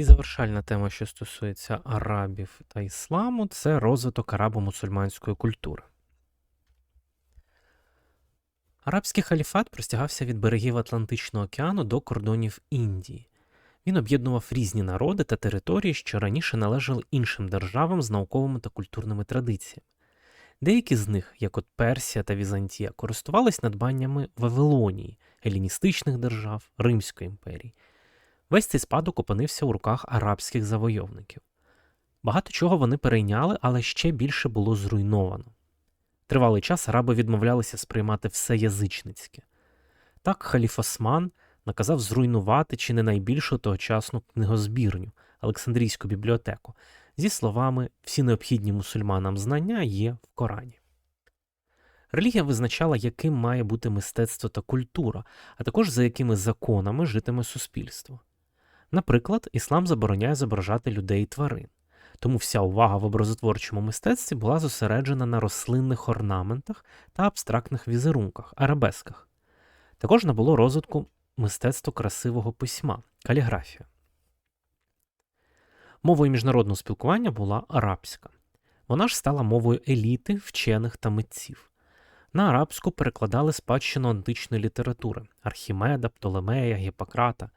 І завершальна тема, що стосується арабів та ісламу, це розвиток арабо-мусульманської культури. Арабський халіфат простягався від берегів Атлантичного океану до кордонів Індії. Він об'єднував різні народи та території, що раніше належали іншим державам з науковими та культурними традиціями. Деякі з них, як от Персія та Візантія, користувались надбаннями Вавилонії, еліністичних держав, Римської імперії. Весь цей спадок опинився у руках арабських завойовників. Багато чого вони перейняли, але ще більше було зруйновано. Тривалий час араби відмовлялися сприймати все язичницьке. Так халіф Осман наказав зруйнувати чи не найбільшу тогочасну книгозбірню Олександрійську бібліотеку зі словами всі необхідні мусульманам знання є в Корані. Релігія визначала, яким має бути мистецтво та культура, а також за якими законами житиме суспільство. Наприклад, іслам забороняє зображати людей і тварин, тому вся увага в образотворчому мистецтві була зосереджена на рослинних орнаментах та абстрактних візерунках, арабесках. Також набуло розвитку мистецтво красивого письма, каліграфія. Мовою міжнародного спілкування була арабська. Вона ж стала мовою еліти, вчених та митців. На арабську перекладали спадщину античної літератури Архімеда, Птолемея, Гіппократа.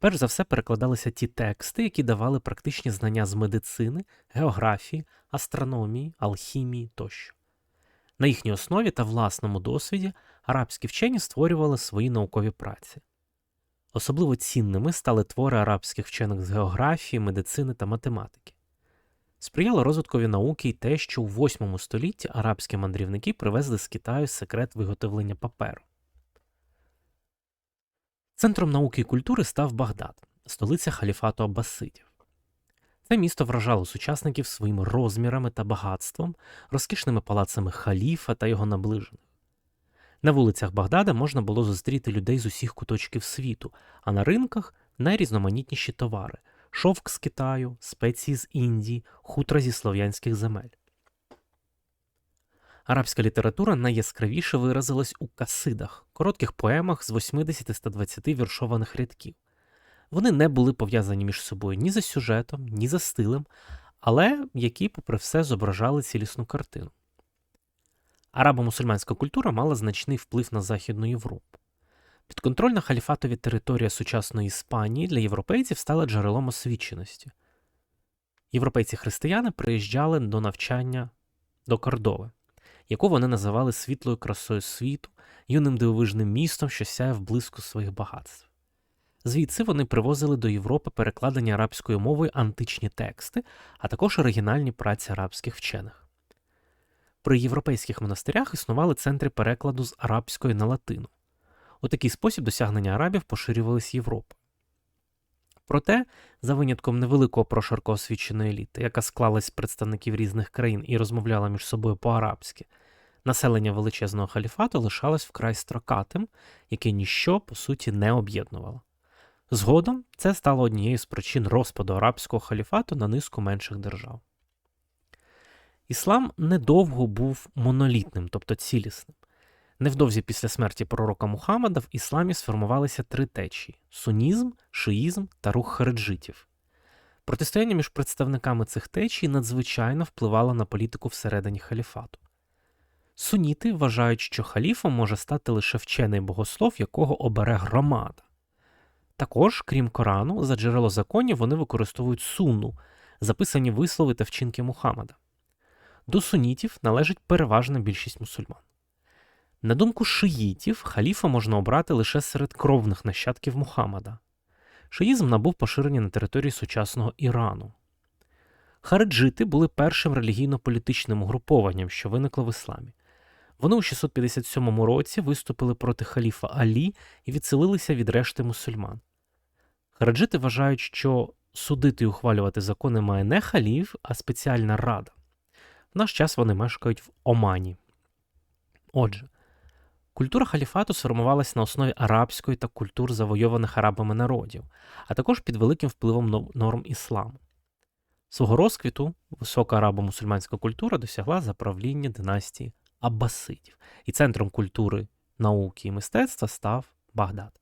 Перш за все перекладалися ті тексти, які давали практичні знання з медицини, географії, астрономії, алхімії тощо. На їхній основі та власному досвіді арабські вчені створювали свої наукові праці. Особливо цінними стали твори арабських вчених з географії, медицини та математики. Сприяло розвиткові науки й те, що у 8 столітті арабські мандрівники привезли з Китаю секрет виготовлення паперу. Центром науки і культури став Багдад, столиця халіфату Аббасидів. Це місто вражало сучасників своїми розмірами та багатством, розкішними палацами халіфа та його наближених. На вулицях Багдада можна було зустріти людей з усіх куточків світу, а на ринках найрізноманітніші товари шовк з Китаю, спеції з Індії, хутра зі слов'янських земель. Арабська література найяскравіше виразилась у касидах, коротких поемах з 80-120 віршованих рядків. Вони не були пов'язані між собою ні за сюжетом, ні за стилем, але які, попри все, зображали цілісну картину. Арабо-мусульманська культура мала значний вплив на Західну Європу. Підконтрольна халіфатові територія сучасної Іспанії для європейців стала джерелом освіченості. Європейці-християни приїжджали до навчання до Кордови, яку вони називали світлою красою світу, юним дивовижним містом, що сяє в блиску своїх багатств. Звідси вони привозили до Європи перекладені арабською мовою античні тексти, а також оригінальні праці арабських вчених. При європейських монастирях існували центри перекладу з арабської на латину. У такий спосіб досягнення арабів поширювались Європою. Проте, за винятком невеликого прошарку освіченої еліти, яка склалась з представників різних країн і розмовляла між собою по-арабськи, населення величезного халіфату лишалось вкрай строкатим, яке ніщо, по суті, не об'єднувало. Згодом це стало однією з причин розпаду арабського халіфату на низку менших держав. Іслам недовго був монолітним, тобто цілісним. Невдовзі після смерті пророка Мухаммада в ісламі сформувалися три течії сунізм, шиїзм та рух хариджитів. Протистояння між представниками цих течій надзвичайно впливало на політику всередині халіфату. Суніти вважають, що халіфом може стати лише вчений богослов, якого обере громада. Також, крім Корану, за джерело законів вони використовують сунну, записані вислови та вчинки Мухаммада. До сунітів належить переважна більшість мусульман. На думку шиїтів, халіфа можна обрати лише серед кровних нащадків Мухаммада. Шиїзм набув поширення на території сучасного Ірану. Хариджити були першим релігійно-політичним угрупованням, що виникло в ісламі. Вони у 657 році виступили проти халіфа Алі і відселилися від решти мусульман. Хариджити вважають, що судити і ухвалювати закони має не халіф, а спеціальна рада. В наш час вони мешкають в Омані. Отже, культура халіфату сформувалася на основі арабської та культур завойованих арабами народів, а також під великим впливом норм ісламу. Свого розквіту висока арабо-мусульманська культура досягла за правління династії Аббасидів, і центром культури, науки і мистецтва став Багдад.